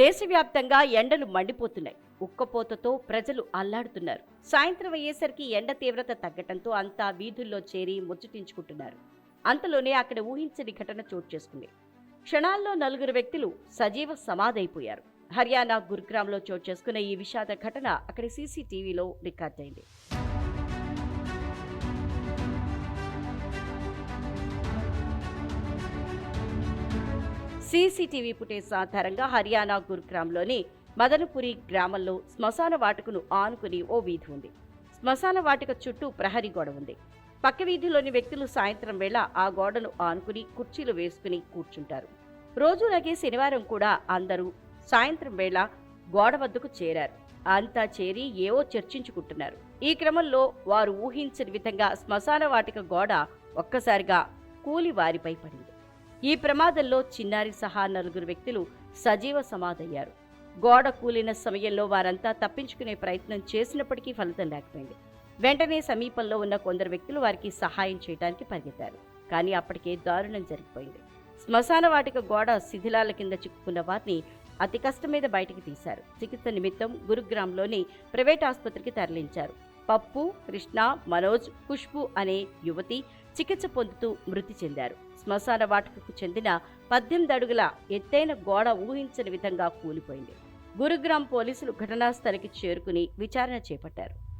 దేశవ్యాప్తంగా ఎండలు మండిపోతున్నాయి. ఉక్కపోతతో ప్రజలు అల్లాడుతున్నారు. సాయంత్రం అయ్యేసరికి ఎండ తీవ్రత తగ్గటంతో అంతా వీధుల్లో చేరి ముచ్చటించుకుంటున్నారు. అంతలోనే అక్కడ ఊహించని ఘటన చోటు చేసుకుంది. క్షణాల్లో నలుగురు వ్యక్తులు సజీవ సమాధైపోయారు. హర్యానా గురుగ్రామ్లో చోటు చేసుకున్న ఈ విషాద ఘటన అక్కడి సీసీటీవీలో రికార్డైంది సీసీటీవీ ఫుటేజ్ ఆధారంగా హర్యానా గురుగ్రామ్లోని మదనపురి గ్రామంలో శ్మశాన వాటికను ఆనుకుని ఓ వీధి ఉంది. శ్మశాన వాటిక చుట్టూ ప్రహరీ గోడ ఉంది. పక్క వీధిలోని వ్యక్తులు సాయంత్రం వేళ ఆ గోడను ఆనుకుని కుర్చీలు వేసుకుని కూర్చుంటారు. రోజులాగే శనివారం కూడా అందరూ సాయంత్రం వేళ గోడ వద్దకు చేరారు. అంతా చేరి ఏవో చర్చించుకుంటున్నారు. ఈ క్రమంలో వారు ఊహించని విధంగా శ్మశాన వాటిక గోడ ఒక్కసారిగా కూలి వారిపై పడింది. ఈ ప్రమాదంలో చిన్నారి సహా నలుగురు వ్యక్తులు సజీవ సమాధయ్యారు. గోడ కూలిన సమయంలో వారంతా తప్పించుకునే ప్రయత్నం చేసినప్పటికీ ఫలితం లేకపోయింది. వెంటనే సమీపంలో ఉన్న కొందరు వ్యక్తులు వారికి సహాయం చేయడానికి పరిగెత్తారు. కానీ అప్పటికే దారుణం జరిగిపోయింది. శ్మశాన వాటిక గోడ శిథిలాల కింద చిక్కుకున్న వారిని అతి కష్టం మీద బయటికి తీశారు. చికిత్స నిమిత్తం గురుగ్రామ్లోని ప్రైవేట్ ఆసుపత్రికి తరలించారు. పప్పు కృష్ణ మనోజ్ ఖుష్బు అనే యువతి చికిత్స పొందుతూ మృతి చెందారు. శ్మశాన వాటికకు చెందిన పద్దెనిమిది అడుగుల ఎత్తైన గోడ ఊహించని విధంగా కూలిపోయింది. గురుగ్రామ్ పోలీసులు ఘటనా స్థలికి చేరుకుని విచారణ చేపట్టారు.